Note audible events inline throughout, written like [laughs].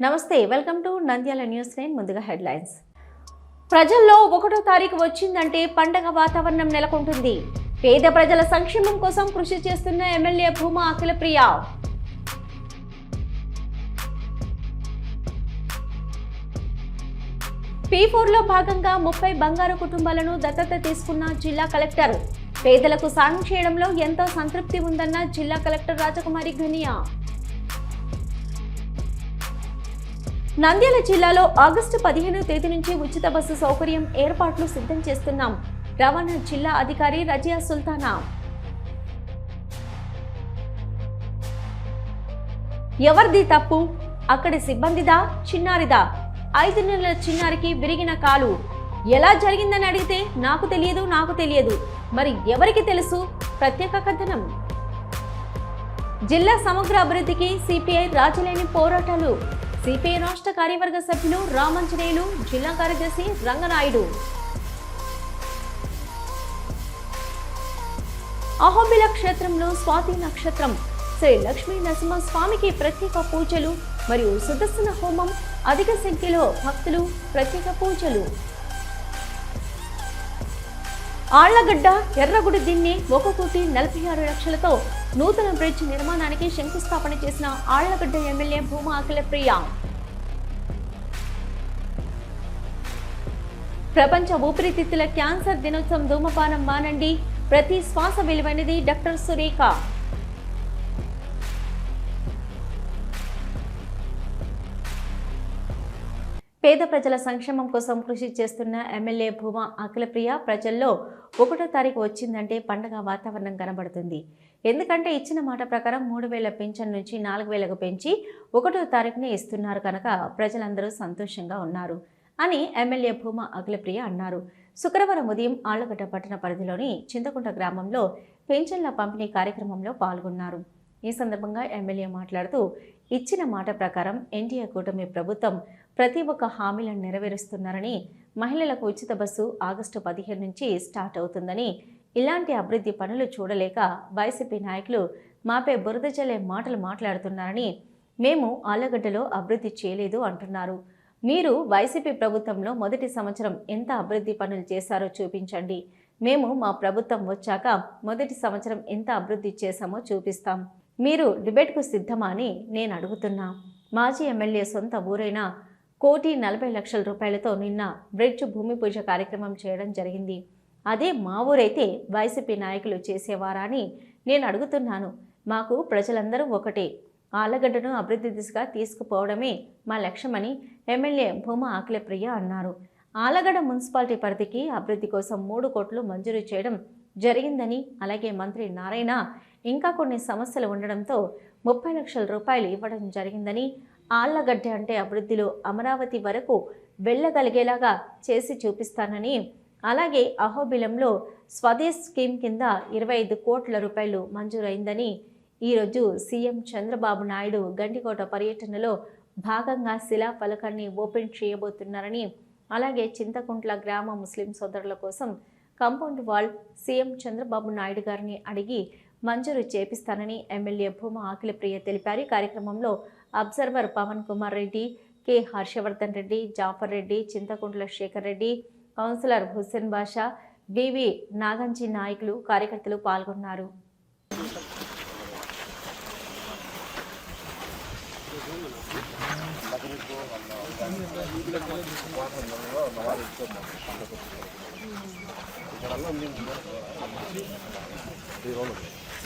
నమస్తే welcome to Nandyal news nine ముందుగా headlines. ప్రజల్లో ఒకటో తారీఖు వచ్చిందంటే పండగ వాతావరణం నెలకొంటుంది. పేద ప్రజల సంక్షేమం కోసం కృషి చేస్తున్న ఎమ్మెల్యే భూమా అఖిలప్రియ. పీ ఫోర్లో భాగంగా ముప్పై బంగారు కుటుంబాలను దత్తత తీసుకున్న జిల్లా కలెక్టర్. పేదలకు సాయం చేయడంలో ఎంతో సంతృప్తి ఉందన్న జిల్లా కలెక్టర్ రాజకుమారి ఘనియా నంద్యాల జిల్లాలో ఆగస్టు పదిహేను తేదీ నుంచి ఉచిత బస్సు సౌకర్యం ఏర్పాట్లు సిద్ధం చేస్తున్నాం. రవాణా జిల్లా అధికారి రజియా సుల్తానా. ఎవరిది తప్పు? అక్కడి సిబ్బందిదా? చిన్నారిదా? ఐదు నెలల చిన్నారికి విరిగిన కాలు. ఎలా జరిగిందని అడిగితే నాకు తెలియదు నాకు తెలియదు. మరి ఎవరికి తెలుసు? ప్రత్యేక కథనం. జిల్లా సమగ్ర అభివృద్ధికి సిపిఐ రాజలేని పోరాటాలు. సిపిఐ రాష్ట్ర కార్యవర్గ సభ్యులు రామంజనేయులు జిల్లా కార్యదర్శి రంగనాయుడు. అహోబిల క్షేత్రంలో స్వాతి నక్షత్రం. శ్రీ లక్ష్మీ నరసింహ స్వామికి ప్రత్యేక పూజలు మరియు సుదర్శన హోమం అధిక సంఖ్యలో భక్తులు ప్రత్యేక పూజలు. ఆళ్ళగడ్డ ఎర్రగుడి దీన్ని ఒక కోటి నలభై ఆరు లక్షలతో నూతన బ్రిడ్జ్ నిర్మాణానికి శంకుస్థాపన చేసిన ఆళ్ళగడ్డ ఎమ్మెల్యే భూమా అఖిలప్రియ ప్రపంచ ఊపిరితిత్తుల క్యాన్సర్ దినోత్సవం ధూమపానం మానండి. ప్రతి శ్వాస విలువైనది డాక్టర్ సురేఖ. పేద ప్రజల సంక్షేమం కోసం కృషి చేస్తున్న ఎమ్మెల్యే భూమా అఖిలప్రియ ప్రజల్లో ఒకటో తారీఖు వచ్చిందంటే పండగ వాతావరణం కనబడుతుంది. ఎందుకంటే ఇచ్చిన మాట ప్రకారం మూడు వేల పింఛన్ నుంచి నాలుగు వేలకు పెంచి ఒకటో తారీఖునే ఇస్తున్నారు కనుక ప్రజలందరూ సంతోషంగా ఉన్నారు అని ఎమ్మెల్యే భూమా అఖిలప్రియ అన్నారు. శుక్రవారం ఉదయం ఆళ్ళగడ్డ పట్టణ పరిధిలోని చింతకుంట గ్రామంలో పెన్షన్ల పంపిణీ కార్యక్రమంలో పాల్గొన్నారు. ఈ సందర్భంగా ఎమ్మెల్యే మాట్లాడుతూ ఇచ్చిన మాట ప్రకారం ఎన్డీఏ కూటమి ప్రభుత్వం ప్రతి ఒక్క హామీలను నెరవేరుస్తున్నారని మహిళలకు ఉచిత బస్సు ఆగస్టు పదిహేను నుంచి స్టార్ట్ అవుతుందని ఇలాంటి అభివృద్ధి పనులు చూడలేక వైసీపీ నాయకులు మాపై బురద జల్లే మాటలు మాట్లాడుతున్నారని మేము ఆలగడ్డలో అభివృద్ధి చేయలేదు అంటున్నారు. మీరు వైసీపీ ప్రభుత్వంలో మొదటి సంవత్సరం ఎంత అభివృద్ధి పనులు చేశారో చూపించండి. మేము మా ప్రభుత్వం వచ్చాక మొదటి సంవత్సరం ఎంత అభివృద్ధి చేశామో చూపిస్తాం. మీరు డిబేట్కు సిద్ధమా అని నేను అడుగుతున్నా. మాజీ ఎమ్మెల్యే సొంత ఊరైన కోటి నలభై లక్షల రూపాయలతో నిన్న బ్రిడ్జ్ భూమి పూజ కార్యక్రమం చేయడం జరిగింది. అదే మా ఊరైతే వైసీపీ నాయకులు చేసేవారా అని నేను అడుగుతున్నాను. మాకు ప్రజలందరూ ఒకటే. ఆలగడ్డను అభివృద్ధి దిశగా తీసుకుపోవడమే మా లక్ష్యమని ఎమ్మెల్యే భూమా ఆకిలప్రియ అన్నారు. ఆలగడ్డ మున్సిపాలిటీ పరిధికి అభివృద్ధి కోసం మూడు కోట్లు మంజూరు చేయడం జరిగిందని అలాగే మంత్రి నారాయణ ఇంకా కొన్ని సమస్యలు ఉండడంతో ముప్పై లక్షల రూపాయలు ఇవ్వడం జరిగిందని ఆళ్ళగడ్డ అంటే అభివృద్ధిలో అమరావతి వరకు వెళ్ళగలిగేలాగా చేసి చూపిస్తానని. అలాగే అహోబిలంలో స్వదేశ్ స్కీమ్ కింద ఇరవై ఐదు కోట్ల రూపాయలు మంజూరైందని ఈరోజు సీఎం చంద్రబాబు నాయుడు గండికోట పర్యటనలో భాగంగా శిలా ఫలకాన్ని ఓపెన్ చేయబోతున్నారని. అలాగే చింతకుంట్ల గ్రామ ముస్లిం సోదరుల కోసం compound wall CM Chandrababu Naidu గారిని అడిగి మంజూరు చేపిస్తానని ఎమ్మెల్యే భూమా ఆకిలప్రియ తెలిపారు. ఈ కార్యక్రమంలో observer Pavan Kumar Reddy K Harshavardhan Reddy Jafar Reddy Chinthakuntla Shekar Reddy councillor Hussain Basha వివి నాగంచి నాయకులు కార్యకర్తలు పాల్గొన్నారు.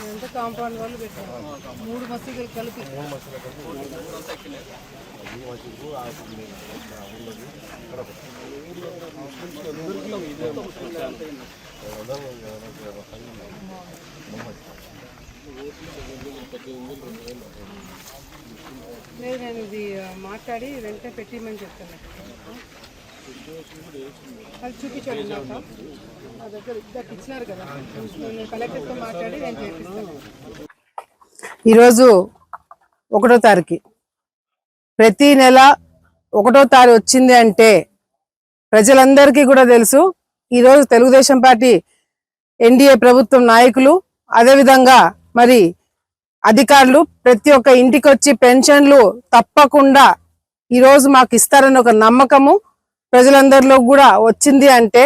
ఎంత కాంపౌండ్ వాళ్ళు పెట్టారు మూడు మసీదులు కలిపి. లేదు నేను ఇది మాట్లాడి వెంటనే పెట్టిమని చెప్తాను. అది చూపించండి నా దగ్గర ఇద్దరు ఇచ్చినారు కదా. నేను కలెక్టర్తో మాట్లాడి నేను చేపిస్తాను. ఈరోజు ఒకటో తారీఖు. ప్రతి నెల ఒకటో తారీఖు వచ్చింది అంటే ప్రజలందరికీ కూడా తెలుసు ఈరోజు తెలుగుదేశం పార్టీ ఎన్డీఏ ప్రభుత్వం నాయకులు అదేవిధంగా మరి అధికారులు ప్రతి ఒక్క ఇంటికి వచ్చి పెన్షన్లు తప్పకుండా ఈరోజు మాకు ఇస్తారని ఒక నమ్మకము ప్రజలందరిలో కూడా వచ్చింది అంటే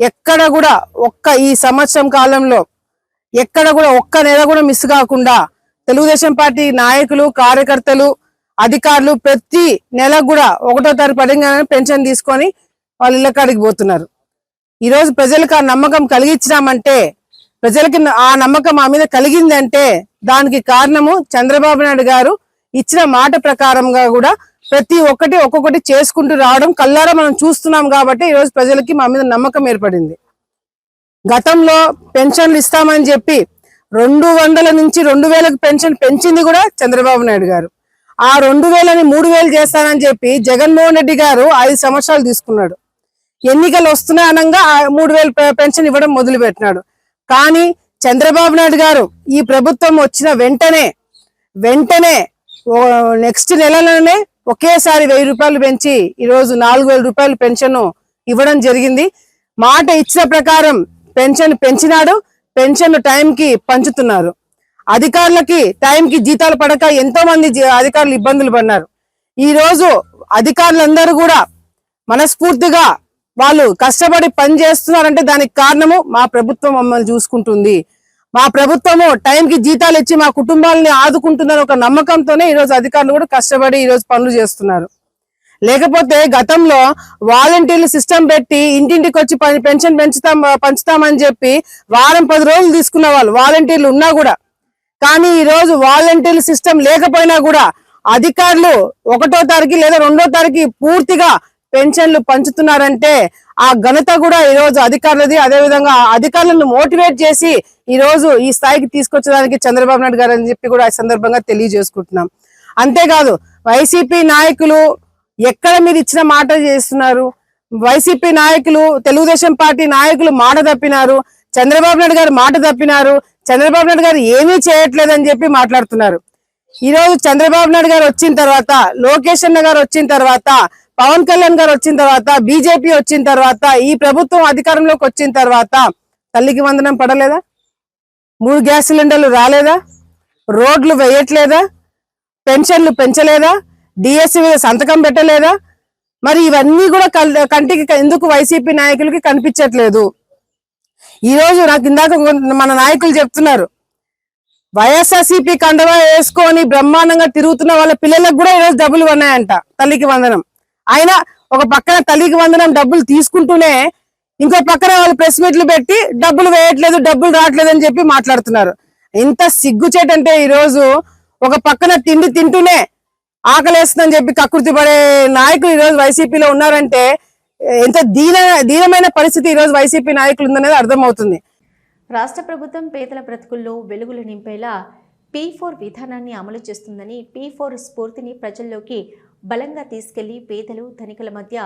ఎక్కడ కూడా ఒక్క ఈ సంవత్సరం కాలంలో ఎక్కడ కూడా ఒక్క నెల కూడా మిస్ కాకుండా తెలుగుదేశం పార్టీ నాయకులు కార్యకర్తలు అధికారులు ప్రతి నెల కూడా ఒకటో తారీఖు పడంగానే పెన్షన్ తీసుకొని వాళ్ళ ఇళ్ళ కాడికి పోతున్నారు. ఈ రోజు ప్రజలకు ఆ నమ్మకం కలిగించినామంటే ప్రజలకి ఆ నమ్మకం మా మీద కలిగిందంటే దానికి కారణము చంద్రబాబు నాయుడు గారు ఇచ్చిన మాట ప్రకారంగా కూడా ప్రతి ఒక్కటి ఒక్కొక్కటి చేసుకుంటూ రావడం కల్లారా మనం చూస్తున్నాం కాబట్టి ఈరోజు ప్రజలకి మా మీద నమ్మకం ఏర్పడింది. గతంలో పెన్షన్లు ఇస్తామని చెప్పి రెండు వందల నుంచి రెండు వేలకు పెన్షన్ పెంచింది కూడా చంద్రబాబు నాయుడు గారు. ఆ రెండు వేలని మూడు వేలు చేస్తానని చెప్పి జగన్మోహన్ రెడ్డి గారు ఐదు సంవత్సరాలు తీసుకున్నాడు. ఎన్నికలు వస్తున్నాయి అనగా ఆ మూడు వేలు పెన్షన్ ఇవ్వడం మొదలు పెట్టినాడు కానీ చంద్రబాబు నాయుడు గారు ఈ ప్రభుత్వం వచ్చిన వెంటనే వెంటనే నెక్స్ట్ నెలలోనే ఒకేసారి వెయ్యి రూపాయలు పెంచి ఈ రోజు నాలుగు వేల రూపాయలు పెన్షన్ ఇవ్వడం జరిగింది. మాట ఇచ్చిన ప్రకారం పెన్షన్ పెంచినాడు పెన్షన్ టైంకి పంచుతున్నారు. అధికారులకి టైంకి జీతాలు పడక ఎంతో మంది జీ- అధికారులు ఇబ్బందులు పడినారు ఈ రోజు అధికారులందరూ కూడా మనస్ఫూర్తిగా వాళ్ళు కష్టపడి పని చేస్తున్నారంటే దానికి కారణము మా ప్రభుత్వం మమ్మల్ని చూసుకుంటుంది. మా ప్రభుత్వము టైంకి జీతాలు ఇచ్చి మా కుటుంబాలని ఆదుకుంటుందని ఒక నమ్మకంతోనే ఈరోజు అధికారులు కూడా కష్టపడి ఈ రోజు పనులు చేస్తున్నారు. లేకపోతే గతంలో వాలంటీర్లు సిస్టమ్ పెట్టి ఇంటింటికి వచ్చి పెన్షన్ పెంచుతాం పంచుతామని చెప్పి వారం పది రోజులు తీసుకున్న వాళ్ళు వాలంటీర్లు ఉన్నా కూడా. కానీ ఈరోజు రోజు వాలంటీర్ల సిస్టమ్ లేకపోయినా కూడా అధికారులు ఒకటో తారీఖు లేదా రెండో తారీఖు పూర్తిగా పెన్షన్లు పంచుతున్నారంటే ఆ ఘనత కూడా ఈ రోజు అధికారులది. అదే విధంగా అధికారులను మోటివేట్ చేసి ఈ రోజు ఈ స్థాయికి తీసుకొచ్చడానికి చంద్రబాబు నాయుడు గారు అని చెప్పి కూడా ఈ సందర్భంగా తెలియజేసుకుంటున్నాం. అంతేకాదు వైసీపీ నాయకులు ఎక్కడ మీరు ఇచ్చిన మాట చేస్తున్నారు? వైసీపీ నాయకులు తెలుగుదేశం పార్టీ నాయకులు మాట తప్పినారు. చంద్రబాబు నాయుడు గారు మాట తప్పినారు. చంద్రబాబు నాయుడు గారు ఏమీ చేయట్లేదని చెప్పి మాట్లాడుతున్నారు. ఈరోజు చంద్రబాబు నాయుడు గారు వచ్చిన తర్వాత లోకేష్ అన్న గారు వచ్చిన తర్వాత పవన్ కళ్యాణ్ గారు వచ్చిన తర్వాత బీజేపీ వచ్చిన తర్వాత ఈ ప్రభుత్వం అధికారంలోకి వచ్చిన తర్వాత తల్లికి వందనం పడలేదా? మూడు గ్యాస్ సిలిండర్లు రాలేదా? రోడ్లు వేయట్లేదా? పెన్షన్లు పెంచలేదా? డిఎస్సి మీద సంతకం పెట్టలేదా? మరి ఇవన్నీ కూడా కల్- కంటికి ఎందుకు వైసీపీ నాయకులకి కనిపించట్లేదు? ఈరోజు నాకు ఇందాక మన నాయకులు చెప్తున్నారు వైఎస్ఆర్సీపీ కండవా వేసుకొని బ్రహ్మాండంగా తిరుగుతున్న వాళ్ళ పిల్లలకు కూడా ఈరోజు డబ్బులు ఉన్నాయంట తల్లికి వందనం. అయినా ఒక పక్కన తల్లికి వందనం డబ్బులు తీసుకుంటూనే ఇంకో పక్కన వాళ్ళు ప్రెస్ మీట్లు పెట్టి డబ్బులు వేయట్లేదు డబ్బులు రావట్లేదు అని చెప్పి మాట్లాడుతున్నారు. ఇంత సిగ్గుచేటంటే అంటే ఈరోజు ఒక పక్కన తిండి తింటూనే ఆకలేస్తుందని చెప్పి కకృతి పడే నాయకులు ఈ రోజు వైసీపీలో ఉన్నారంటే ఎంత దీన దీనమైన పరిస్థితి ఈ రోజు వైసీపీ నాయకులు ఉందనేది అర్థమవుతుంది. రాష్ట్ర ప్రభుత్వం పేదల బ్రతుకుల్లో వెలుగులు నింపేలా పీ ఫోర్ విధానాన్ని అమలు చేస్తుందని పీ ఫోర్ స్ఫూర్తిని ప్రజల్లోకి బలంగా తీసుకెళ్ళి పేదలు ధనికుల మధ్య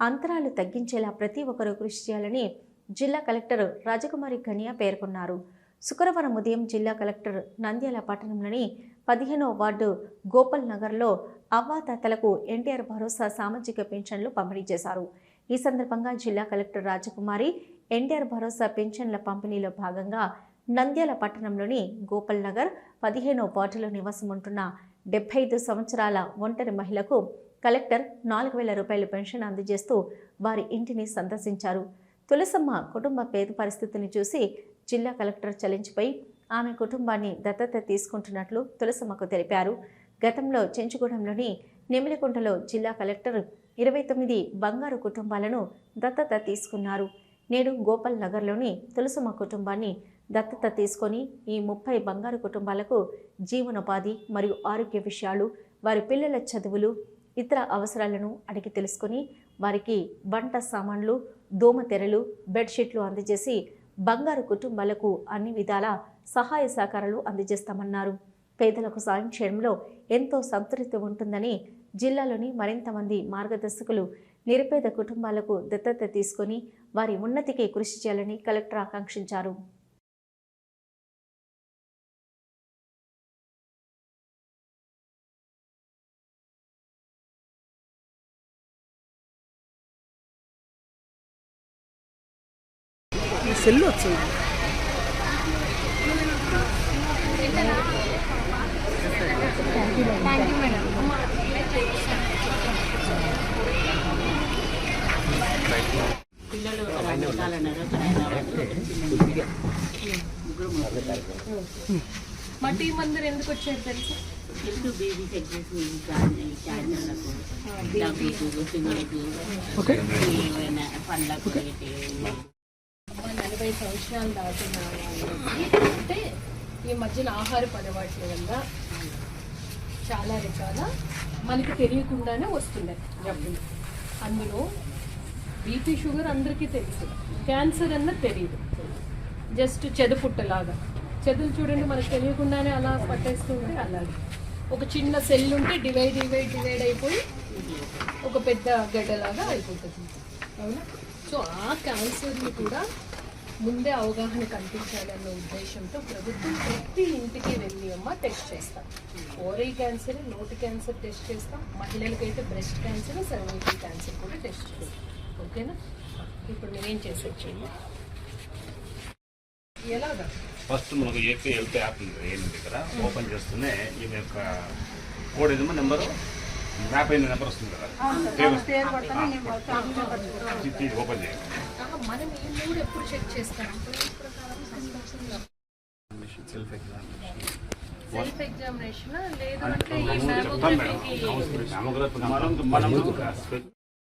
అంతరాలు తగ్గించేలా ప్రతి ఒక్కరూ కృషి చేయాలని జిల్లా కలెక్టర్ రాజకుమారి కనియా పేర్కొన్నారు. శుక్రవారం ఉదయం జిల్లా కలెక్టర్ నంద్యాల పట్టణంలోని పదిహేనో వార్డు గోపాల్ నగర్లో అవ్వాతాతలకు ఎన్టీఆర్ భరోసా సామాజిక పెన్షన్లు పంపిణీ చేశారు. ఈ సందర్భంగా జిల్లా కలెక్టర్ రాజకుమారి ఎన్టీఆర్ భరోసా పెన్షన్ల పంపిణీలో భాగంగా నంద్యాల పట్టణంలోని గోపాల్ నగర్ పదిహేనో వార్డులో నివాసం ఉంటున్న డెబ్బై ఐదు సంవత్సరాల ఒంటరి మహిళకు కలెక్టర్ నాలుగు వేల రూపాయల పెన్షన్ అందజేస్తూ వారి ఇంటిని సందర్శించారు. తులసమ్మ కుటుంబ పేద పరిస్థితిని చూసి జిల్లా కలెక్టర్ చలించిపోయి ఆమె కుటుంబాన్ని దత్తత తీసుకుంటున్నట్లు తులసమ్మకు తెలిపారు. గతంలో చెంచుగూడెంలోని నెమిలికుంటలో జిల్లా కలెక్టర్ ఇరవై తొమ్మిది బంగారు కుటుంబాలను దత్తత తీసుకున్నారు. నేడు గోపాల్ నగర్లోని తులసమ్మ కుటుంబాన్ని దత్తత తీసుకొని ఈ ముప్పై బంగారు కుటుంబాలకు జీవనోపాధి మరియు ఆరోగ్య విషయాలు వారి పిల్లల చదువులు ఇతర అవసరాలను అడిగి తెలుసుకొని వారికి వంట సామాన్లు దోమ తెరలు బెడ్షీట్లు అందజేసి బంగారు కుటుంబాలకు అన్ని విధాల సహాయ సహకారాలు అందజేస్తామన్నారు. పేదలకు సాయం చేయడంలో ఎంతో సంతృప్తి ఉంటుందని జిల్లాలోని మరింత మంది మార్గదర్శకులు నిరుపేద కుటుంబాలకు దత్తత తీసుకొని వారి ఉన్నతికి కృషి చేయాలని కలెక్టర్ ఆకాంక్షించారు. సెల్ వచ్చింది. నలభై సంవత్సరాలు దాటిన అంటే ఈ మధ్యన ఆహార అలవాట్ల వల్ల చాలా రకాల మనకి తెలియకుండానే వస్తున్నాయి జబ్బులు అందులో బీపీ షుగర్ అందరికీ తెలుసు క్యాన్సర్ అన్న తెలియదు జస్ట్ చెదపుట్టలాగా చెదులు చూడండి మనకు తెలియకుండానే అలా పట్టేస్తుంటే అలాగే ఒక చిన్న సెల్ ఉంటే డివైడ్ డివైడ్ డివైడ్ అయిపోయి ఒక పెద్ద గడ్డలాగా అయిపోతుంది. అవునా? సో ఆ క్యాన్సర్ని కూడా ముందే అవగాహన కల్పించాలన్న ఉద్దేశంతో ప్రభుత్వం ప్రతి ఇంటికి వెళ్ళి అమ్మ టెస్ట్ చేస్తాం. ఓరల్ క్యాన్సర్ నోటి క్యాన్సర్ టెస్ట్ చేస్తాం. మహిళలకైతే బ్రెస్ట్ క్యాన్సర్ సర్వైకల్ క్యాన్సర్ కూడా టెస్ట్ చేస్తాం. ఓకేనా ఇప్పుడు నేనేం చేసి ఫస్ట్ మనకు ఏపీ హెల్త్ యాప్ ఉంది ఏంటి దగ్గర. ఓపెన్ చేస్తూనే ఈమె యొక్క కోడ్ ఏదమ్మా? నెంబరు? మ్యాప్ అయిన నెంబర్ వస్తుంది కదా. ఇది ఓపెన్ చేయండి ఆహా, మనం ఈ మూడు ఎప్పుడు చెక్ చేస్తాం? సెల్ఫ్ ఎగ్జామినేషన్ లేదు అంటే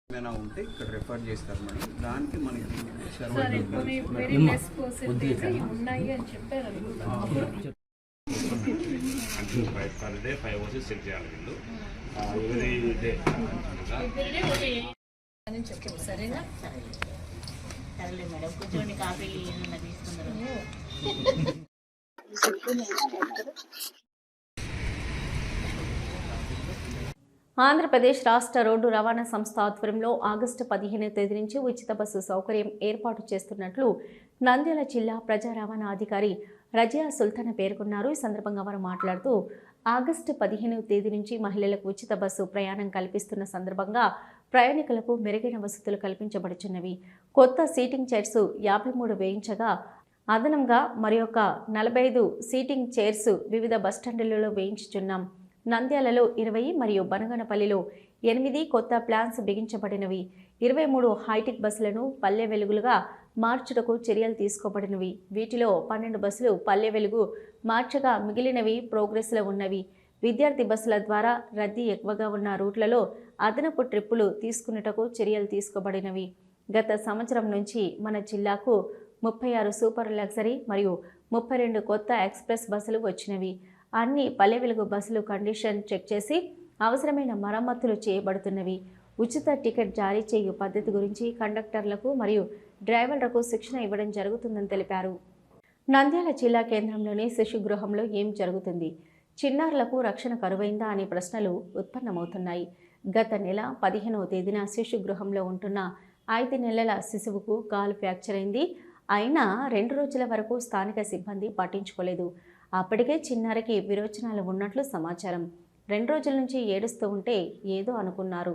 ఏమైనా ఉంటే ఇక్కడ రెఫర్ చేస్తారు మేడం దానికి మనకి five per day five hours check చేయాలి వీళ్ళు. ఎవరి డే సరేనా? సరేలే మేడం కూర్చోండి కాఫీ ఏమైనా తీసుకుందరు [laughs] ఆంధ్రప్రదేశ్ రాష్ట్ర రోడ్డు రవాణా సంస్థ ఆధ్వర్యంలో ఆగస్టు పదిహేను తేదీ నుంచి ఉచిత బస్సు సౌకర్యం ఏర్పాటు చేస్తున్నట్లు నంద్యాల జిల్లా ప్రజా రవాణా అధికారి రజియా సుల్తాన్ పేర్కొన్నారు. ఈ సందర్భంగా వారు మాట్లాడుతూ ఆగస్టు పదిహేనవ తేదీ నుంచి మహిళలకు ఉచిత బస్సు ప్రయాణం కల్పిస్తున్న సందర్భంగా ప్రయాణికులకు మెరుగైన వసతులు కల్పించబడుచున్నవి. కొత్త సీటింగ్ చైర్స్ యాభై మూడు వేయించగా అదనంగా మరి ఒక నలభై ఐదు సీటింగ్ చైర్స్ వివిధ బస్టాండులలో వేయించుచున్నాం. నంద్యాలలో ఇరవై మరియు బనగనపల్లిలో ఎనిమిది కొత్త ప్లాన్స్ బిగించబడినవి. ఇరవై మూడు హైటెక్ బస్సులను పల్లె వెలుగులుగా మార్చుటకు చర్యలు తీసుకోబడినవి. వీటిలో పన్నెండు బస్సులు పల్లె వెలుగు మార్చగా మిగిలినవి ప్రోగ్రెస్లో ఉన్నవి. విద్యార్థి బస్సుల ద్వారా రద్దీ ఎక్కువగా ఉన్న రూట్లలో అదనపు ట్రిప్పులు తీసుకున్నటకు చర్యలు తీసుకోబడినవి. గత సంవత్సరం నుంచి మన జిల్లాకు ముప్పై ఆరు సూపర్ లగ్జరీ మరియు ముప్పై రెండు కొత్త ఎక్స్ప్రెస్ బస్సులు వచ్చినవి. అన్ని పల్లె వెలుగు బస్సులు కండిషన్ చెక్ చేసి అవసరమైన మరమ్మతులు చేయబడుతున్నవి. ఉచిత టికెట్ జారీ చేయు పద్ధతి గురించి కండక్టర్లకు మరియు డ్రైవర్లకు శిక్షణ ఇవ్వడం జరుగుతుందని తెలిపారు. నంద్యాల జిల్లా కేంద్రంలోని శిశుగృహంలో ఏం జరుగుతుంది? చిన్నారులకు రక్షణ కరువైందా అనే ప్రశ్నలు ఉత్పన్నమవుతున్నాయి. గత నెల పదిహేనవ తేదీన శిశుగృహంలో ఉంటున్న ఐదు నెలల శిశువుకు కాలు ఫ్రాక్చర్ అయింది. అయినా రెండు రోజుల వరకు స్థానిక సిబ్బంది పట్టించుకోలేదు. అప్పటికే చిన్నారికి విరోచనాలు ఉన్నట్లు సమాచారం. రెండు రోజుల నుంచి ఏడుస్తూ ఉంటే ఏదో అనుకున్నారు.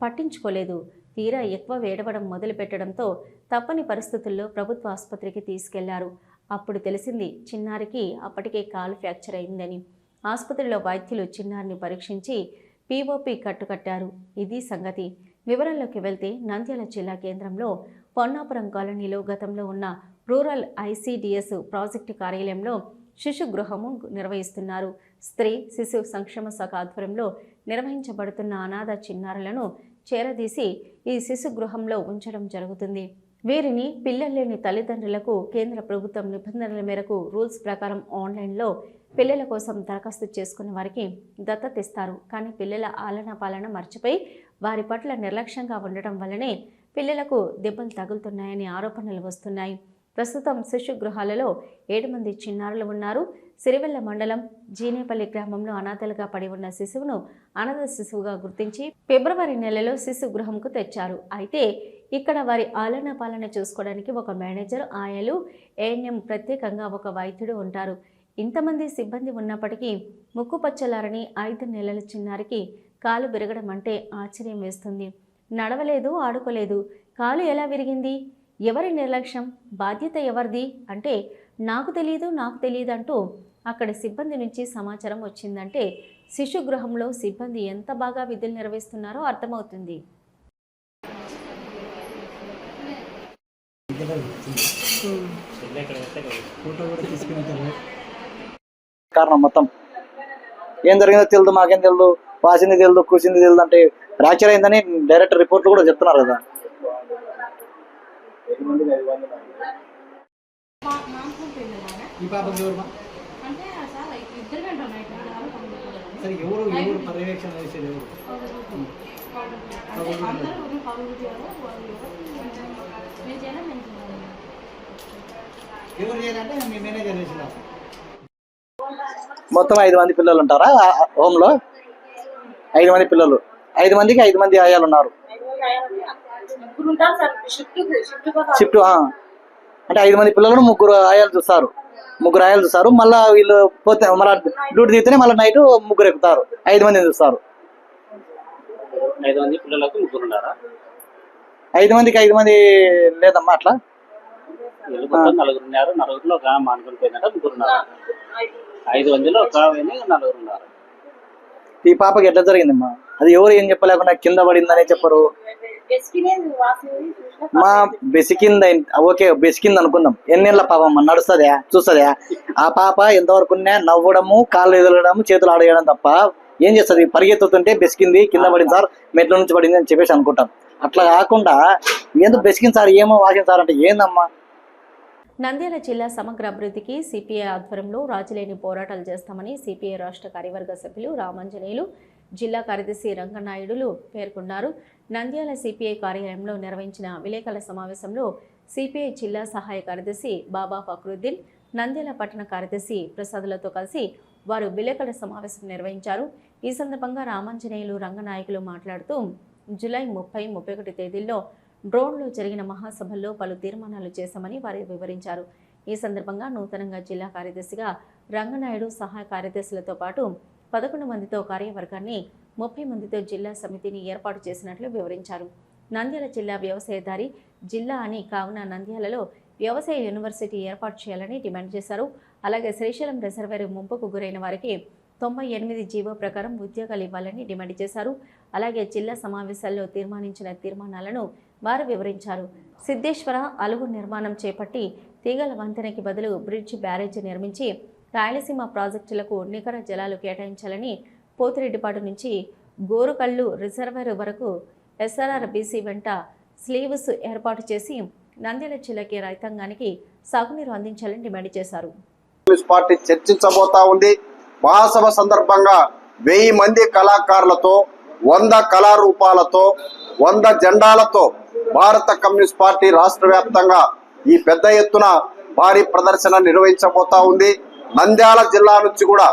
పట్టించుకోలేదు. తీరా ఎక్కువ వేడవడం మొదలుపెట్టడంతో తప్పని పరిస్థితుల్లో ప్రభుత్వ ఆసుపత్రికి తీసుకెళ్ళారు. అప్పుడు తెలిసింది చిన్నారికి అప్పటికే కాలు ఫ్రాక్చర్ అయిందని. ఆసుపత్రిలో వైద్యులు చిన్నారిని పరీక్షించి పీఓపీ కట్టుకట్టారు. ఇది సంగతి. వివరాల్లోకి వెళ్తే నంద్యాల జిల్లా కేంద్రంలో పొన్నాపురం కాలనీలో గతంలో ఉన్న రూరల్ ఐసీడిఎస్ ప్రాజెక్టు కార్యాలయంలో శిశు గృహము నిర్వహిస్తున్నారు. స్త్రీ శిశు సంక్షేమ శాఖ ఆధ్వర్యంలో నిర్వహించబడుతున్న అనాథ చిన్నారులను చేరదీసి ఈ శిశు గృహంలో ఉంచడం జరుగుతుంది. వీరిని పిల్లలేని తల్లిదండ్రులకు కేంద్ర ప్రభుత్వం నిబంధనల మేరకు రూల్స్ ప్రకారం ఆన్లైన్లో పిల్లల కోసం దరఖాస్తు చేసుకున్న వారికి దత్తత ఇస్తారు కానీ పిల్లల ఆలన పాలన మర్చిపోయి వారి పట్ల నిర్లక్ష్యంగా ఉండటం వల్లనే పిల్లలకు దెబ్బలు తగులుతున్నాయని ఆరోపణలు వస్తున్నాయి. ప్రస్తుతం శిశు గృహాలలో ఏడు మంది చిన్నారులు ఉన్నారు. సిరివెల్ల మండలం జీనేపల్లి గ్రామంలో అనాథలుగా పడి ఉన్న శిశువును అనాథ శిశువుగా గుర్తించి ఫిబ్రవరి నెలలో శిశు గృహంకు తెచ్చారు. అయితే ఇక్కడ వారి ఆలన పాలన చూసుకోవడానికి ఒక మేనేజర్ ఆయలు ఏఎన్ఎం ప్రత్యేకంగా ఒక వైద్యుడు ఉంటారు. ఇంతమంది సిబ్బంది ఉన్నప్పటికీ ముక్కు పచ్చలారని ఐదు నెలల చిన్నారికి కాలు విరగడం అంటే ఆశ్చర్యం వేస్తుంది. నడవలేదు ఆడుకోలేదు. కాలు ఎలా విరిగింది? ఎవరి నిర్లక్ష్యం? బాధ్యత ఎవరిది? అంటే నాకు తెలియదు నాకు తెలియదు అంటూ అక్కడ సిబ్బంది నుంచి సమాచారం వచ్చిందంటే శిశు గృహంలో సిబ్బంది ఎంత బాగా విధులు నిర్వహిస్తున్నారో అర్థమవుతుంది. కారణం మొత్తం. ఏం జరిగిందో తెలియదు మాకేం తెలియదు వాసింది తెలియదు కూర్చింది తెలియదు అంటే ఫ్రాక్చర్ అయిందని డైరెక్ట్ రిపోర్ట్లు కూడా చెప్తున్నారు కదా. ఈ పాపకి ఎవరు? మా? సరే ఎవరు ఎవరు పర్యవేక్షణ చేసేది ఎవరు? ఎవరు? చేయాలంటే మీ మేనేజర్ చేసిన మొత్తం ఐదు మంది పిల్లలు ఉంటారా? హోమ్లో? ఐదు మంది పిల్లలు. ఐదు మందికి ఐదు మంది ఆయాలు ఉన్నారు. షిఫ్ట్ ఆ. అంటే ఐదు మంది పిల్లలను ముగ్గురు ఆయాలు చూస్తారు. ముగ్గురు ఆయాలు చూస్తారు. మళ్ళా వీళ్ళు పోతే మళ్ళీ డ్యూటీ తీస్తేనే మళ్ళీ నైట్ ముగ్గురు ఎక్కుతారు. ఐదు మంది చూస్తారు. ఐదు మంది పిల్లలకు ముగ్గురు ఉన్నారా? ఐదు మందికి ఐదు మంది లేదమ్మా అట్లా? నలుగురు ఉన్నారు. నలుగురిలో ఒక ఆమె మానుకొని పోయిందంటే ముగ్గురు ఉన్నారు. ఐదు మందిలో ఒక నలుగురు ఉన్నారు. ఈ పాపకి ఎట్లా జరిగిందమ్మా? అది ఎవరు ఏం చెప్పలేకుండా కింద పడిందనే చెప్పరు. మా బెసికింద ఓకే బెసికింది అనుకుందాం. ఎన్నేళ్ళ పాపమ్మ నడుస్తుందా? చూస్తుందా? ఆ పాప ఎంతవరకు ఉన్నా నవ్వడము కాళ్ళు ఎదలడము చేతులు ఆడేయడం తప్ప ఏం చేస్తుంది? పరిగెత్తుతుంటే బెసికింది కింద పడింది సార్ మెట్ల నుంచి పడింది అని చెప్పేసి అనుకుంటాం. అట్లా కాకుండా ఎందుకు బెసికింది సార్? ఏమో వాసింది సార్ అంటే ఏందమ్మా? నంద్యాల జిల్లా సమగ్ర అభివృద్ధికి సిపిఐ ఆధ్వర్యంలో రాజులేని పోరాటాలు చేస్తామని సిపిఐ రాష్ట్ర కార్యవర్గ సభ్యులు రామాంజనేయులు జిల్లా కార్యదర్శి రంగనాయుడులు పేర్కొన్నారు. నంద్యాల సిపిఐ కార్యాలయంలో నిర్వహించిన విలేకరుల సమావేశంలో సిపిఐ జిల్లా సహాయ కార్యదర్శి బాబా ఫక్రుద్దీన్ నంద్యాల పట్టణ కార్యదర్శి ప్రసాదులతో కలిసి వారు విలేకరుల సమావేశం నిర్వహించారు. ఈ సందర్భంగా రామాంజనేయులు రంగనాయకులు మాట్లాడుతూ జులై ముప్పై ముప్పై ఒకటి తేదీల్లో డ్రోన్లో జరిగిన మహాసభల్లో పలు తీర్మానాలు చేశామని వారు వివరించారు. ఈ సందర్భంగా నూతనంగా జిల్లా కార్యదర్శిగా రంగనాయుడు సహాయ కార్యదర్శులతో పాటు పదకొండు మందితో కార్యవర్గాన్ని ముప్పై మందితో జిల్లా సమితిని ఏర్పాటు చేసినట్లు వివరించారు. నంద్యాల జిల్లా వ్యవసాయదారి జిల్లా అని కావున నంద్యాలలో వ్యవసాయ యూనివర్సిటీ ఏర్పాటు చేయాలని డిమాండ్ చేశారు. అలాగే శ్రీశైలం రిజర్వేర్ ముంపుకు గురైన వారికి తొంభై ఎనిమిది జీవో ప్రకారం ఉద్యోగాలు ఇవ్వాలని డిమాండ్ చేశారు. అలాగే జిల్లా సమావేశాల్లో తీర్మానించిన తీర్మానాలను వారు వివరించారు. సిద్ధేశ్వర అలుగు నిర్మాణం చేపట్టి తీగల వంతెనకి బదులు బ్రిడ్జ్ బ్యారేజ్ నిర్మించి రాయలసీమ ప్రాజెక్టులకు నికర జలాలు కేటాయించాలని పోతిరెడ్డిపాటు నుంచి గోరుకల్లు రిజర్వేర్ వరకు ఎస్ఆర్ఆర్ బీసీ వెంట స్లీవ్స్ ఏర్పాటు చేసి నంద్యాల జిల్లాకి రైతాంగానికి సాగునీరు అందించాలని డిమాండ్ చేశారు. పార్టీ చర్చించబోతా ఉంది. మహాసభ సందర్భంగా వెయ్యి మంది కళాకారులతో వంద కళారూపాలతో వంద జెండాలతో భారత కమ్యూనిస్ట్ పార్టీ రాష్ట్ర వ్యాప్తంగా ఈ పెద్ద ఎత్తున భారీ ప్రదర్శన నిర్వహించబోతా ఉంది. నంద్యాల జిల్లా నుంచి కూడా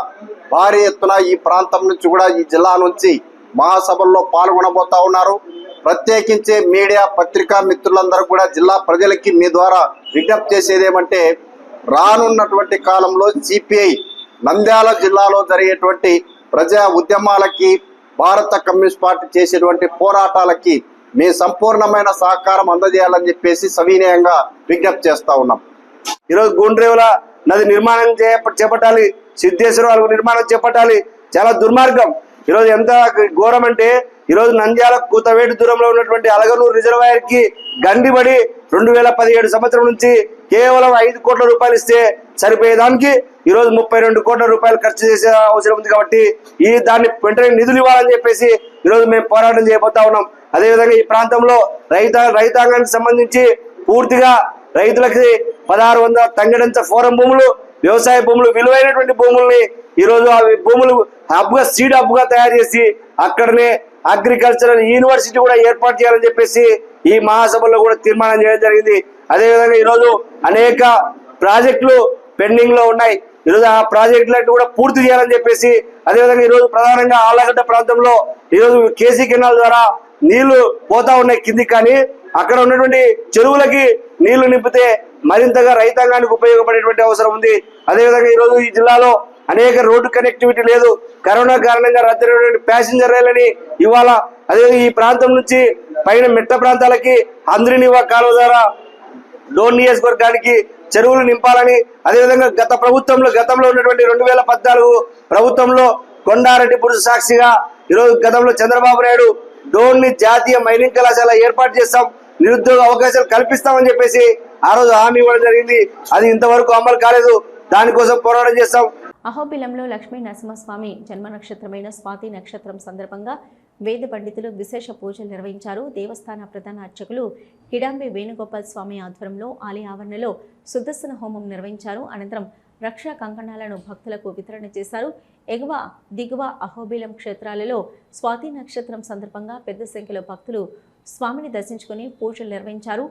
భారీ ఎత్తున ఈ ప్రాంతం నుంచి కూడా ఈ జిల్లా నుంచి మహాసభల్లో పాల్గొనబోతా ఉన్నారు. ప్రత్యేకించే మీడియా పత్రికా మిత్రులందరూ కూడా జిల్లా ప్రజలకి మీ ద్వారా విజ్ఞప్తి చేసేది ఏమంటే రానున్నటువంటి కాలంలో సిపిఐ నంద్యాల జిల్లాలో జరిగేటువంటి ప్రజా ఉద్యమాలకి భారత కమ్యూనిస్ట్ పార్టీ చేసేటువంటి పోరాటాలకి మీ సంపూర్ణమైన సహకారం అందజేయాలని చెప్పేసి సవినయంగా విజ్ఞప్తి చేస్తా ఉన్నాం. ఈరోజు గుండ్రేవుల నది నిర్మాణం చేప- చేపట్టాలి. సిద్ధేశ్వర నిర్మాణం చేపట్టాలి. చాలా దుర్మార్గం. ఈరోజు ఎంత ఘోరం అంటే ఈరోజు నంద్యాల కూతవేటి దూరంలో ఉన్నటువంటి అలగనూరు రిజర్వాయర్కి గండిబడి రెండు వేల పదిహేడు సంవత్సరం నుంచి కేవలం ఐదు కోట్ల రూపాయలు ఇస్తే సరిపోయేదానికి ఈరోజు ముప్పై రెండు కోట్ల రూపాయలు ఖర్చు చేసే అవసరం ఉంది కాబట్టి ఈ దాన్ని వెంటనే నిధులు ఇవ్వాలని చెప్పేసి ఈరోజు మేము పోరాటం చేయబోతా ఉన్నాం. అదేవిధంగా ఈ ప్రాంతంలో రైత రైతాంగానికి సంబంధించి పూర్తిగా రైతులకి పదహారు వందల తంగడంత ఫోరం భూములు వ్యవసాయ భూములు విలువైనటువంటి భూముల్ని ఈరోజు అవి భూములు హబ్గా సీడ్ హబ్గా తయారు చేసి అక్కడనే అగ్రికల్చరల్ యూనివర్సిటీ కూడా ఏర్పాటు చేయాలని చెప్పేసి ఈ మహాసభలో కూడా తీర్మానం చేయడం జరిగింది. అదేవిధంగా ఈరోజు అనేక ప్రాజెక్టులు పెండింగ్లో ఉన్నాయి. ఈరోజు ఆ ప్రాజెక్టులను కూడా పూర్తి చేయాలని చెప్పేసి అదేవిధంగా ఈరోజు ప్రధానంగా ఆళ్ళగడ్డ ప్రాంతంలో ఈరోజు కేసీ కెనాల్ ద్వారా నీళ్ళు పోతా ఉన్నాయి కిందికి కానీ అక్కడ ఉన్నటువంటి చెరువులకి నీళ్ళు నింపితే మరింతగా రైతాంగానికి ఉపయోగపడేటువంటి అవసరం ఉంది. అదేవిధంగా ఈరోజు ఈ జిల్లాలో అనేక రోడ్డు కనెక్టివిటీ లేదు. కరోనా కారణంగా రద్దయినటువంటి ప్యాసింజర్ రైళ్ళని ఇవాళ అదే ఈ ప్రాంతం నుంచి పైన మిట్ట ప్రాంతాలకి అంద్రినివా కాలువ ద్వారా డోన్ నియోజకవర్గానికి చెరువులు నింపాలని అదేవిధంగా గత ప్రభుత్వంలో గతంలో ఉన్నటువంటి రెండు వేల పద్నాలుగు ప్రభుత్వంలో కొండారెడ్డి పురుష సాక్షిగా ఈరోజు గతంలో చంద్రబాబు నాయుడు డోన్ని జాతీయ మైనింగ్ కళాశాల ఏర్పాటు చేస్తాం. నిరుద్యోగ అవకాశాలు కల్పిస్తామని చెప్పేసి ఆ రోజు హామీ ఇవ్వడం జరిగింది. అది ఇంతవరకు అమలు కాలేదు. దానికోసం పోరాటం చేస్తాం. అహోబిలంలో లక్ష్మీ నరసింహస్వామి జన్మ నక్షత్రమైన స్వాతి నక్షత్రం సందర్భంగా వేద పండితులు విశేష పూజలు నిర్వహించారు. దేవస్థాన ప్రధాన అర్చకులు కిడాంబి వేణుగోపాల్ స్వామి ఆధ్వర్యంలో ఆలయ ఆవరణలో సుదర్శన హోమం నిర్వహించారు. అనంతరం రక్షా కంకణాలను భక్తులకు వితరణ చేశారు. ఎగువ దిగువ అహోబిలం క్షేత్రాలలో స్వాతి నక్షత్రం సందర్భంగా పెద్ద సంఖ్యలో భక్తులు స్వామిని దర్శించుకుని పూజలు నిర్వహించారు.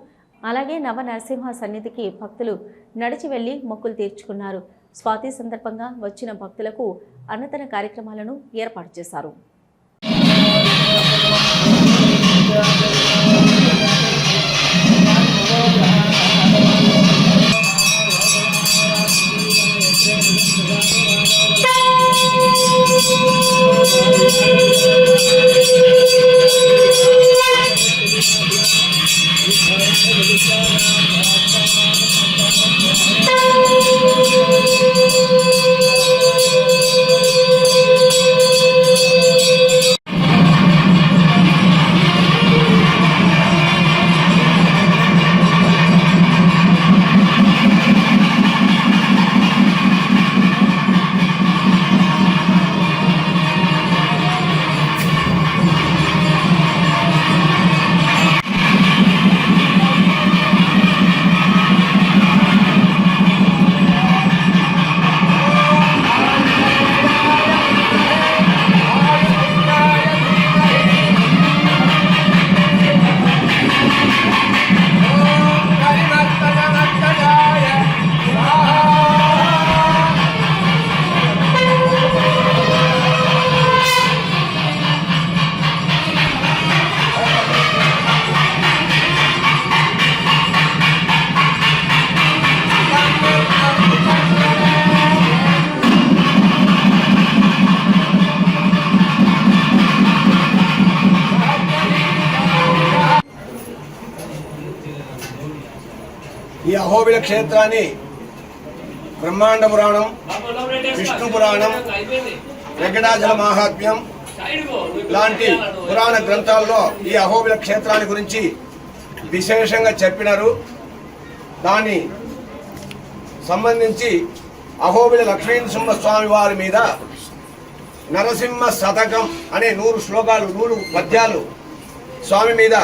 అలాగే నవ నరసింహ సన్నిధికి భక్తులు నడిచి వెళ్ళి మొక్కులు తీర్చుకున్నారు. స్వాతి సందర్భంగా వచ్చిన భక్తులకు అన్నదాన కార్యక్రమాలను ఏర్పాటు చేశారు. ఈ క్షేత్రాన్ని బ్రహ్మాండ పురాణం విష్ణు పురాణం వెంకటాచల మహాత్మ్యం లాంటి పురాణ గ్రంథాల్లో ఈ అహోబిల క్షేత్రాన్ని గురించి విశేషంగా చెప్పినారు. దాని సంబంధించి అహోబిల లక్ష్మీనరసింహ స్వామి వారి మీద నరసింహ శతకం అనే నూరు శ్లోకాలు నూరు పద్యాలు స్వామి మీద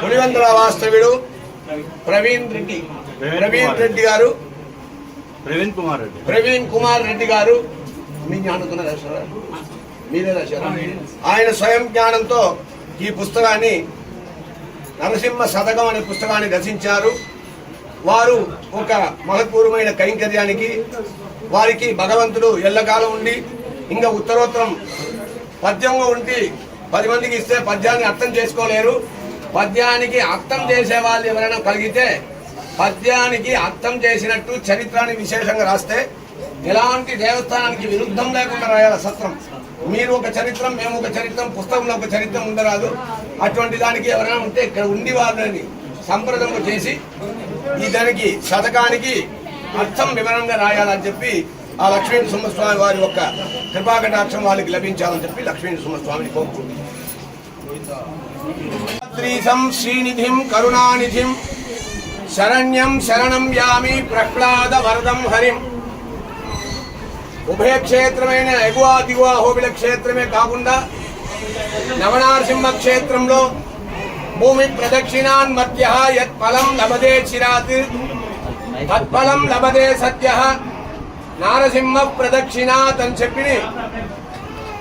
పులివెందుల వాస్తవ్యుడు ప్రవీణ్ రెడ్డి. ప్రవీణ్ రెడ్డి గారు. ప్రవీణ్ కుమార్ రెడ్డి. ప్రవీణ్ కుమార్ రెడ్డి గారు. మీ జ్ఞానంతో రాశారా? మీరే రాశారా? ఆయన స్వయం జ్ఞానంతో ఈ పుస్తకాన్ని నరసింహ శతకం అనే పుస్తకాన్ని రచించారు. వారు ఒక మహత్పూర్వమైన కైంకర్యానికి వారికి భగవంతుడు ఎల్లకాలం ఉండి ఇంకా ఉత్తరోత్తరం పద్యంగా ఉండి పది మందికి ఇస్తే పద్యాన్ని అర్థం చేసుకోలేరు. పద్యానికి అర్థం చేసే వాళ్ళు ఎవరైనా కలిగితే పద్యానికి అర్థం చేసినట్టు చరిత్రాన్ని విశేషంగా రాస్తే ఎలాంటి దేవస్థానానికి విరుద్ధం లేకుండా రాయాల సత్రం? మీరు ఒక చరిత్రం మేము ఒక చరిత్రం పుస్తకంలో ఒక చరిత్రం ఉండరాదు. అటువంటి దానికి ఎవరైనా ఉంటే ఇక్కడ ఉండి వాళ్ళని సంప్రదం చేసి ఈ దానికి శతకానికి అర్థం వివరంగా రాయాలని చెప్పి ఆ లక్ష్మీ నృసింహస్వామి వారి యొక్క కృపాకటాక్షం వాళ్ళకి లభించాలని చెప్పి లక్ష్మీ నృసింహస్వామిని కోరుకుంటున్నాం. శ్రీనిధిం కరుణానిధిం శరణ్యం శరణం యామి ప్రహ్లాద వరదం హరిం. ఉభయ క్షేత్రమైన ఎగువ దిగువ హోబిల క్షేత్రమే కాకుండా నవనారసింహ క్షేత్రంలో భూమి ప్రదక్షిణాన్ మధ్య యత్ ఫలం లభదే చిరాత్ తత్ఫలం లభదే సత్య. నారసింహ ప్రదక్షిణాత్ అని చెప్పి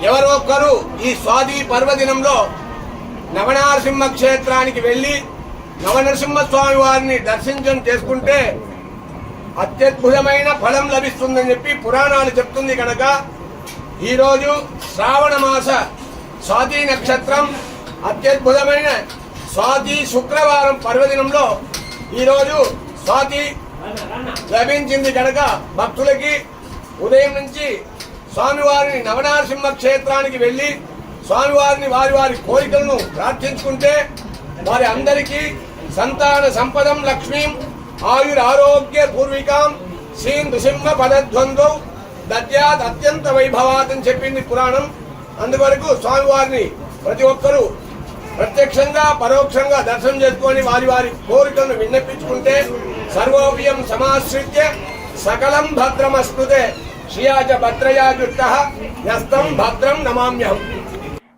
ఎవరో ఒక్కరు ఈ స్వాతి పర్వదినంలో నవనరసింహ క్షేత్రానికి వెళ్ళి నవనరసింహ స్వామి వారిని దర్శించడం చేసుకుంటే అత్యద్భుతమైన ఫలం లభిస్తుందని చెప్పి పురాణాలు చెప్తుంది కనుక ఈరోజు శ్రావణ మాస స్వాతి నక్షత్రం అత్యద్భుతమైన స్వాతి శుక్రవారం పర్వదినంలో ఈరోజు స్వాతి లభించింది కనుక భక్తులకి ఉదయం నుంచి స్వామివారిని నవనారసింహ క్షేత్రానికి వెళ్ళి స్వామివారిని వారి వారి కోరికలను ప్రార్థించుకుంటే వారి అందరికీ సంతాన సంపదం లక్ష్మీం ఆయుర ఆరోగ్య పూర్వికాం శ్రీ నృసింహ పదద్వంద్వ దద్యాత్ అత్యంత వైభవాత్ అని చెప్పింది పురాణం. అందువరకు స్వామివారిని ప్రతి ఒక్కరూ ప్రత్యక్షంగా పరోక్షంగా దర్శనం చేసుకొని వారి వారి కోరికలను విన్నపించుకుంటే సర్వోపయం సమాశ్రిత్య సకలం భద్రమస్తుతే శ్రియాచ భద్రయాజుట్ట న్యస్తం భద్రం నమామ్యహం.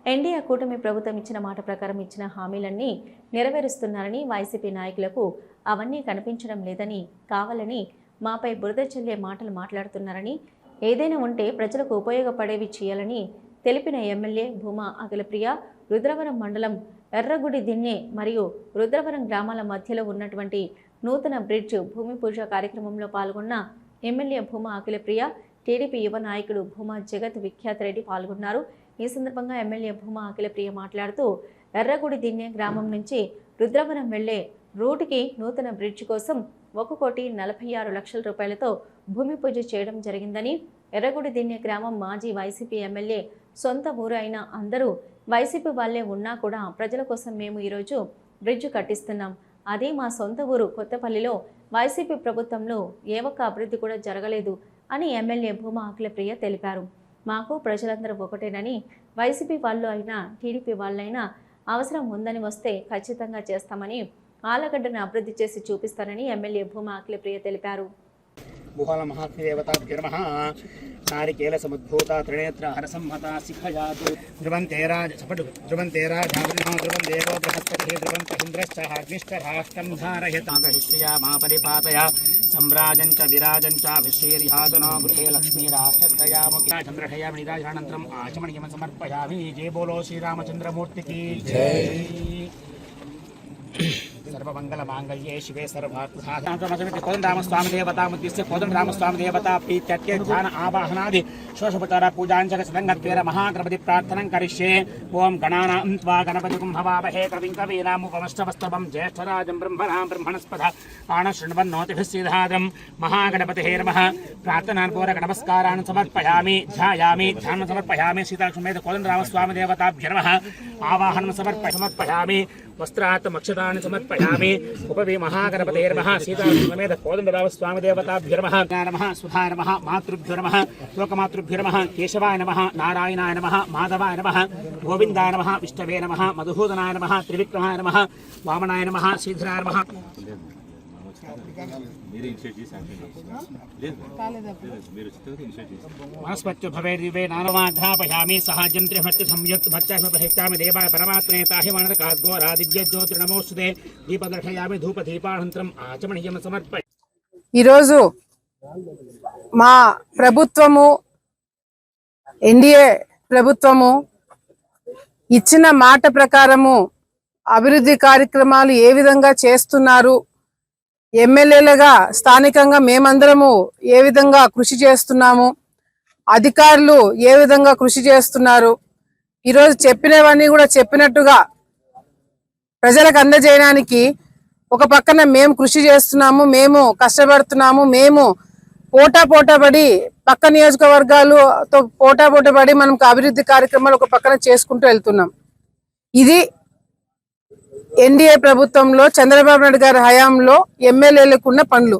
ఎన్డీఏ కూటమి ప్రభుత్వం ఇచ్చిన మాట ప్రకారం ఇచ్చిన హామీలన్నీ నెరవేరుస్తున్నారని వైసీపీ నాయకులకు అవన్నీ కనిపించడం లేదని కావాలని మాపై బురద చెల్లే మాటలు మాట్లాడుతున్నారని ఏదైనా ఉంటే ప్రజలకు ఉపయోగపడేవి చేయాలని తెలిపిన ఎమ్మెల్యే భూమా అఖిలప్రియ రుద్రవరం మండలం ఎర్రగుడి దిన్నె మరియు రుద్రవరం గ్రామాల మధ్యలో ఉన్నటువంటి నూతన బ్రిడ్జ్ భూమి పూజ కార్యక్రమంలో పాల్గొన్న ఎమ్మెల్యే భూమా అఖిలప్రియ టీడీపీ యువ నాయకుడు భూమా జగత్ విఖ్యాత్ రెడ్డి పాల్గొన్నారు. ఈ సందర్భంగా ఎమ్మెల్యే భూమా అఖిలప్రియ మాట్లాడుతూ ఎర్రగుడి దిన్నె గ్రామం నుంచి రుద్రవరం వెళ్ళే రూటుకి నూతన బ్రిడ్జ్ కోసం ఒక కోటి నలభై ఆరు లక్షల రూపాయలతో భూమి పూజ చేయడం జరిగిందని ఎర్రగుడి దిన్నె గ్రామం మాజీ వైసీపీ ఎమ్మెల్యే సొంత ఊరు అయిన అందరూ వైసీపీ వాళ్ళే ఉన్నా కూడా ప్రజల కోసం మేము ఈరోజు బ్రిడ్జ్ కట్టిస్తున్నాం. అదే మా సొంత ఊరు కొత్తపల్లిలో వైసీపీ ప్రభుత్వంలో ఏ ఒక్క అభివృద్ధి కూడా జరగలేదు అని ఎమ్మెల్యే భూమా అఖిలప్రియ తెలిపారు. మాకు ప్రజలందరూ ఒకటేనని వైసీపీ వాళ్ళు అయినా టీడీపీ వాళ్ళైనా అవసరం ఉందని వస్తే ఖచ్చితంగా చేస్తామని ఆలగడ్డను అభివృద్ధి చేసి చూపిస్తానని ఎమ్మెల్యే భూమా అఖిలప్రియ తెలిపారు. భూపాల మహాదేవతాభ్యర్మ నారికేల సముద్భూత త్రినేత్ర హరసంహత శిఖజాతు ధ్రువం తేరాజ సపటు ధ్రువం రాజాగ్నిమో ధ్రువం దేవో బృహస్పతి ధ్రువం ఇంద్రశ్చ అగ్నిశ్చ రాష్ట్రం ధారయతాహిష్యా మా పరిపాతయ సంరాజం చ విరాజం చ విశ్రీర్యాసనో గృహే లక్ష్మీరాష్టయాముఖి చంద్రశయామి నిరాజనానంతరం ఆచమణీయం సమర్పయామి జయ బోలో శ్రీరామచంద్రమూర్తికి జై సర్వమంగళమాంగళ్యే శివే సర్వార్థసాధనమితి కోదండరామస్వామి దేవతాముద్దిశ్య కోదండరామస్వామి దేవతా ప్రీత్యర్కే ధ్యాన ఆవాహనాది. షోషోపచార పూజాంచక సదంగత్వేర మహాగణపతి ప్రార్థనం కరిష్యే. ఓం గణానాం త్వా గణపతి కుంభవామహే కవిం కవీనాముపమష్టవస్తవం జ్యేష్ఠరాజం బ్రహ్మణాం బ్రహ్మణస్పద. ఆణ శృణ్వన్నోతిభిస్సిధాదం మహాగణపతి నమః. ప్రార్థనాన్ పూరక నమస్కారాన్ సమర్పయామి ధ్యాయామి ధ్యానం సమర్పయామి. సీతాక్షమేత కోదండరామస్వామి దేవతాభ్య నమః. ఆవాహనం సమర్ప సమర్పయామి. వస్త్రాత్ అక్షరాన్ని సమర్పయ సమర్పయామి ఉపవి మహాగణపతే మహాగణపతేర్మః సీతాసమేత కోదండరామస్వామి దేవతాభ్యర్మః నమః సుధా నమ మాతృభ్యో నమ లోకమాతృభ్యో నమః కేశవాయ నమ నారాయణాయ నమ మాధవాయ నమ గోవిందాయ నమ విష్ణవే నమ మధుసూదనాయ నమ త్రివిక్రమాయ నమ వామనాయ నమ శ్రీధరాయ నమ వనస్పత్యు భవేదివే నానమాఘ్రాపయామి సహాజ్యం త్రిభక్తి సంయుక్త భక్త్యామి దేవాయ పరమాత్మే తాహిమానద కాద్గోరా దివ్య జ్యోతి నమోస్తుతే దీపదర్శయామి ధూప దీపానంతరం ఆచమణీయం సమర్పయ ఈరోజు మా ప్రభుత్వము ఎన్డీఏ ప్రభుత్వము ఇచ్చిన మాట ప్రకారము అభివృద్ధి కార్యక్రమాలు ఏ విధంగా చేస్తున్నారు ఎమ్మెల్యేలుగా స్థానికంగా మేమందరము ఏ విధంగా కృషి చేస్తున్నాము అధికారులు ఏ విధంగా కృషి చేస్తున్నారు ఈరోజు చెప్పినవన్నీ కూడా చెప్పినట్టుగా ప్రజలకు అందజేయడానికి ఒక పక్కన మేము కృషి చేస్తున్నాము మేము కష్టపడుతున్నాము మేము పోటా పోటాపడి పక్క నియోజకవర్గాలతో పోటా పోటాపడి మనం అభివృద్ధి కార్యక్రమాలు ఒక పక్కన చేసుకుంటూ వెళ్తున్నాం. ఇది ఎన్డీఏ ప్రభుత్వంలో చంద్రబాబు నాయుడు గారి హయాంలో ఎమ్మెల్యేలకు ఉన్న పనులు.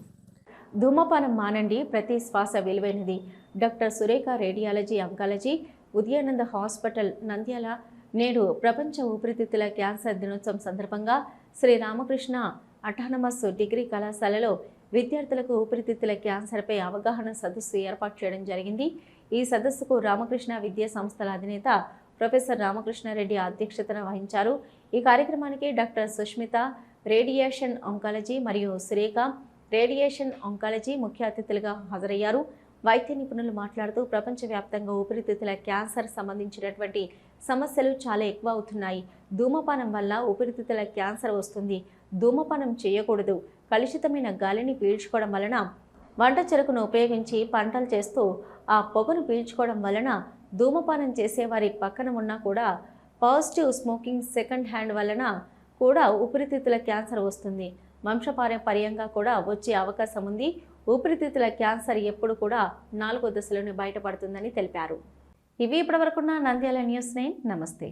ధూమపానం మానండి ప్రతి శ్వాస విలువైనది. Doctor Surekha radiology oncology Udayananda hospital Nandyal. నేడు ప్రపంచ ఊపిరితిత్తుల క్యాన్సర్ దినోత్సవం సందర్భంగా శ్రీ రామకృష్ణ అటానమస్ డిగ్రీ కళాశాలలో విద్యార్థులకు ఊపిరితిత్తుల క్యాన్సర్పై అవగాహన సదస్సు ఏర్పాటు చేయడం జరిగింది. ఈ సదస్సుకు రామకృష్ణ విద్యా సంస్థల అధినేత ప్రొఫెసర్ రామకృష్ణారెడ్డి అధ్యక్షతన వహించారు. ఈ కార్యక్రమానికి డాక్టర్ సుష్మిత రేడియేషన్ ఆంకాలజీ మరియు సురేఖ రేడియేషన్ ఆంకాలజీ ముఖ్య అతిథులుగా హాజరయ్యారు. వైద్య నిపుణులు మాట్లాడుతూ ప్రపంచవ్యాప్తంగా ఊపిరితిత్తుల క్యాన్సర్ సంబంధించినటువంటి సమస్యలు చాలా ఎక్కువ అవుతున్నాయి ధూమపానం వల్ల ఊపిరితిత్తుల క్యాన్సర్ వస్తుంది. ధూమపానం చేయకూడదు. కలుషితమైన గాలిని పీల్చుకోవడం వలన వంట చెరుకును ఉపయోగించి పంటలు చేస్తూ ఆ పొగను పీల్చుకోవడం వలన ధూమపానం చేసేవారి పక్కన ఉన్నా కూడా పాజిటివ్ స్మోకింగ్ సెకండ్ హ్యాండ్ వలన కూడా ఊపిరితిత్తుల క్యాన్సర్ వస్తుంది. వంశపారంపర్యంగా కూడా వచ్చే అవకాశం ఉంది. ఊపిరితిత్తుల క్యాన్సర్ ఎప్పుడు కూడా నాలుగో దశలోనే బయటపడుతుందని తెలిపారు. ఇవి ఇప్పటివరకున్న నంద్యాల న్యూస్ నైన్. నమస్తే.